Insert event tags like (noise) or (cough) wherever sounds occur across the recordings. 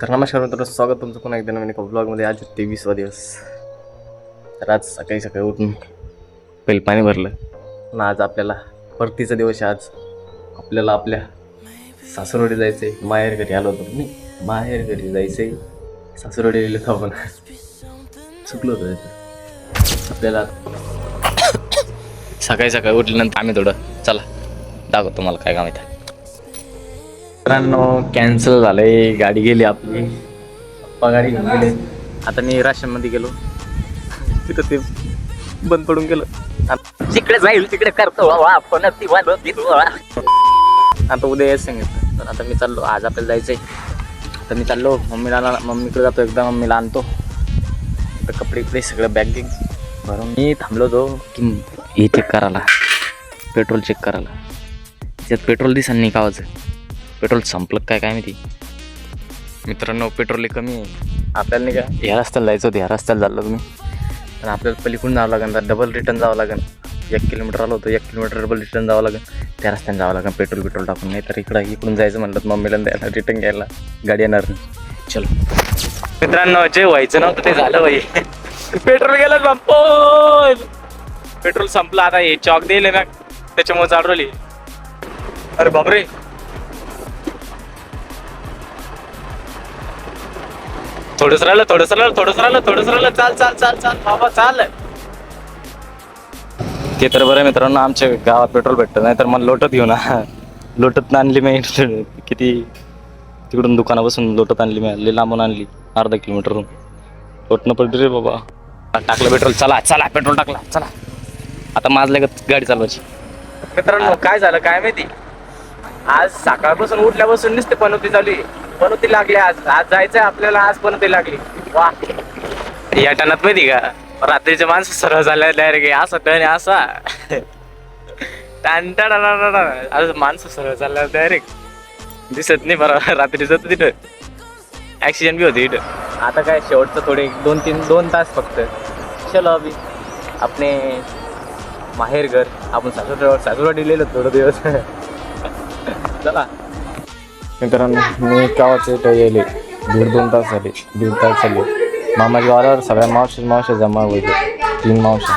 तर नमस्कार मित्रांनो स्वागत तुमचं पुन्हा एकदा नवीन एका ब्लॉगमध्ये आज तेवीसवा दिवस. तर आज सकाळी सकाळी उठून पहिले पाणी भरलं. आणि आज आपल्याला परतीचा दिवस आहे आज. आपल्याला आपल्या सासरवाडी जायचं आहे माहेर घरी आलो होतो मी. माहेर घरी जायचं आहे सासरवाडी गेलो होतो आपण चुकलो होतो त्याचं. आपल्याला (coughs) सकाळी सकाळी उठल्यानंतर आम्ही थोडं चला दाखवतो मला काय काम आहे मित्रांनो कॅन्सल झालंय. गाडी गेली आपली. पप्पा गाडी घेऊन गेले. आता मी राशनमध्ये गेलो. तिथं ते बंद पडून गेलं. जिकडे जाईल तिकडे करतो. आपण आता उद्या यायचं सांगितलं. तर आता मी चाललो. आज आपल्याला जायचंय. तर मी चाललो. मम्मीला मम्मीकडे जातो एकदा. मम्मीला आणतो. तर कपडे कपडे सगळं बॅग गिग भरून मी थांबलो होतो की हे चेक करायला. पेट्रोल चेक करायला. त्यात पेट्रोल दिसा नाही कावाचं पेट्रोल संपलं काय काय माहिती? मित्रांनो पेट्रोल कमी आहे. आपल्याला नाही का? ह्या रस्त्याला जायचं होतं ह्या रस्त्याला झालं तुम्ही पण आपल्याला पलीकडून जावं लागेल तर डबल रिटर्न जावं लागेल. एक किलोमीटर आलो होतो एक किलोमीटर डबल रिटर्न जावं लागेल. त्या रस्त्याने जावं लागेल पेट्रोल पेट्रोल टाकून. नाही तर इकडं इकडून जायचं म्हणलं तर मम्मीला द्यायला रिटर्न घ्यायला गाडी येणार नाही. चलो. मित्रांनो जे व्हायचं नव्हतं ते झालं भाई पेट्रोल गेलं संपल. पेट्रोल संपलं आता हे चॉक दिले ना त्याच्यामुळे चालवली अरे बापरे. थोडंच राहिलं थोडंच राहिलं थोडंच राहिलं थोडंच राहिलं. चाल चाल चाल चाल. बाबा चाल. ते तर बरं मित्रांनो आमच्या गावात पेट्रोल भेटतं नाही तर मला लोटत घेऊ ना. लोटत आणली मी किती तिकडून दुकानापासून लोटत आणली मी लांबून आणली अर्धा किलोमीटरहून लोटणं पडली रे बाबा. टाकलं पेट्रोल चला चला पेट्रोल टाकला चला. आता माझल्या गाडी चालवायची. मित्रांनो काय झालं काय माहिती? आज सकाळपासून उठल्यापासून नुसते पनवती चालू आहे. पनवती लागली आज आज जायचंय आपल्याला आज पनवती लागली वा या टनात माहिती का रात्रीचे माणसं सरळ झाल्या डायरेक्ट असा टन असा टांटा आज माणसं सरळ चालल्या डायरेक्ट दिसत नाही बरं रात्री तिथं ऍक्सिडेंट बी होते इथं आता काय शेवटचं थोडे दोन तीन दोन तास फक्त चलो अभि आपले माहेर घर आपण सासूर सासूरवाडी लिहिलं थोडं दिवस चला मित्रांनो मी गावाचे इथं येले दीड दोन तास झाले. दीड तास झाले. मामाच्या वारावर सगळ्या मावशी मावशी जमा होते. तीन मावशी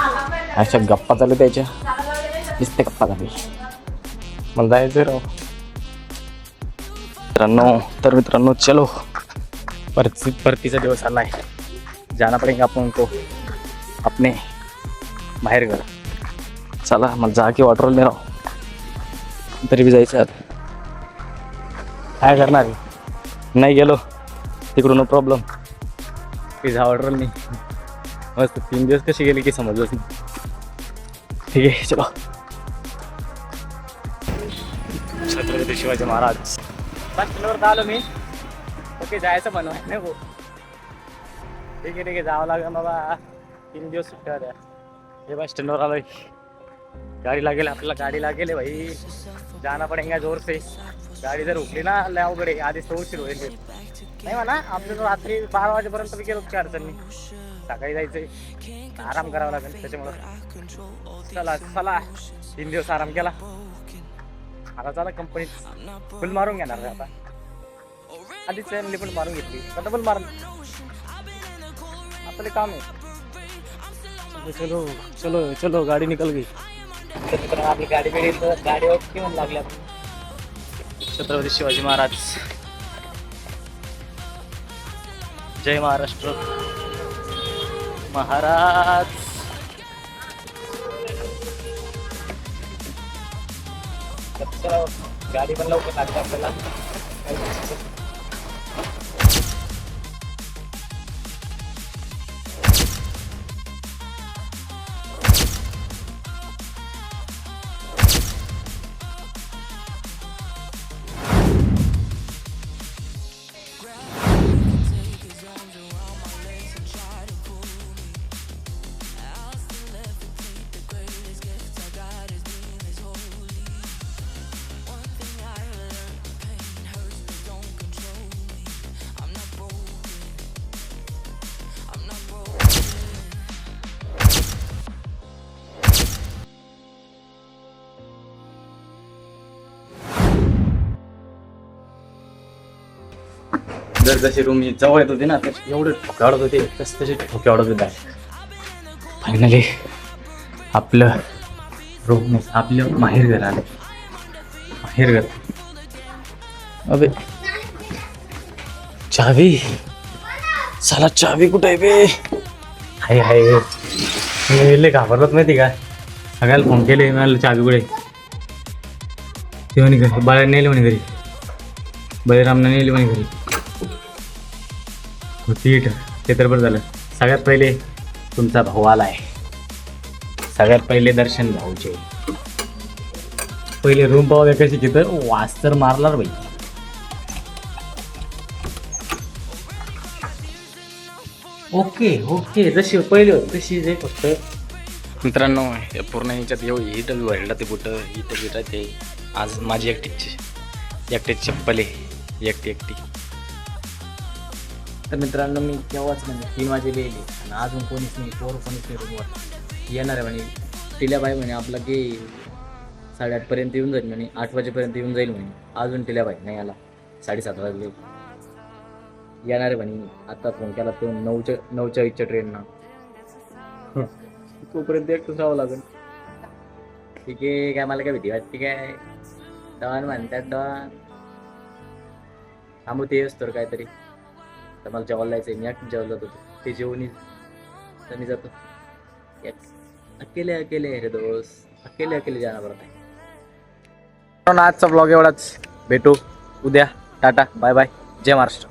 अशा गप्पा चालू त्याच्या. दिसते गप्पा झाली मला जायचं राव. मित्रांनो तर मित्रांनो चलो. परती परतीचा दिवस आला आहे जाना पडेगा आपण तो. अपने बाहेर घर. चला मला जा की वाटरोल नाही राव. तरी बी जायचं आता. काय करणार नाही गेलो. तिकडून नो प्रॉब्लेम पिझ्झा ऑर्डर नाही. मस्त तीन दिवस कसे गेली की समजलंच नाही. ठीक आहे चलो. छत्रपती शिवाजी महाराज. बस आलो मी. ओके जायचं बनवाय नाही हो ठीक आहे ठीक आहे जावं लागेल बाबा. तीन दिवस सुट्ट्या द्या हे बस स्टँडवर आलोय. गाडी लागेल आपल्याला गाडी लागेल भाई. जाना पडेगा जोर से गाडी जर उठली ना लय अवघड आहे. आधीच तर उशीर होईल नाही म्हणा आपलं तर रात्री बारा वाजेपर्यंत बी गेलो काय अडचण. नाही सकाळी जायचंय. आराम करावा लागेल त्याच्यामुळं. चला चला. तीन दिवस आराम केला. आता चला कंपनीत फुल मारून घेणार रे आता. आधीच फॅमिली पण मारून घेतली. आता पण मारून आपलं काम आहे. चलो चलो चलो गाडी निकल गई. आपली गाडी बिडी गाडीवर घेऊन लागल्या छत्रपती शिवाजी महाराज. जय महाराष्ट्र. महाराज. गाडी पण लवकर लागते आपल्याला. जर जशी रूम जवळ येत होती ना तर एवढे ठोके आवडत होते तसे तसे ठोके आवडत होते फायनली आपलं रूम आपलं माहेर घर आलं. माहेर घर. अबे चावी? साला चावी कुठे आहे बे? हाय हाय मी घाबरत माहिती का? सगळ्याला फोन केले मला चावी कुठे ते म्हणे घरी बाळा नेले म्हणे घरी. बळीरामनं नेले म्हणे घरी. होती ते तर बरं झालं. सगळ्यात पहिले तुमचा भाऊ आला आहे सगळ्यात पहिले दर्शन भाऊचे. पहिले रूम पावा कशी तिथं. वास तर मारणार बाई. Okay okay. जशी पहिले होती तशी जे फक्त मित्रांनो हे पूर्ण ह्याच्यात येऊ ही हिटं भरलं ते बुट ही बिटं ते. आज माझी एकटीची एकटीची चप्पल आहे. एकटी एकटी तर मित्रांनो मी केव्हाच म्हणजे तीन वाजे लिहिले आणि अजून कोणीच नाही पोर कोणीच नाही रूमवर येणार आहे म्हणे टिल्याबाई म्हणे आपला गे साडेआठपर्यंत येऊन जाईल म्हणे आठ वाजेपर्यंत येऊन जाईल म्हणे. अजून टिल्याबाई नाही आला साडेसात वाजले. येणार आहे म्हणे आता फोन केला तो नऊच्या नऊच्या इच्छा ट्रेननं तोपर्यंत एकटंच राहावं लागेल. ठीक आहे काय मला काय भीती वाटते काय? डॉन म्हणतात डॉन. थांबू ते तर काहीतरी. तर मला जेवायला जायचं मी आठ जेवायला जात होतो. ते जेवणी तर मी जातो. अकेले अकेले रे दोस्त. अकेले अकेले जाणार पडत आहे आजचा ब्लॉग एवढाच. भेटू उद्या. टाटा. Bye bye. जय महाराष्ट्र.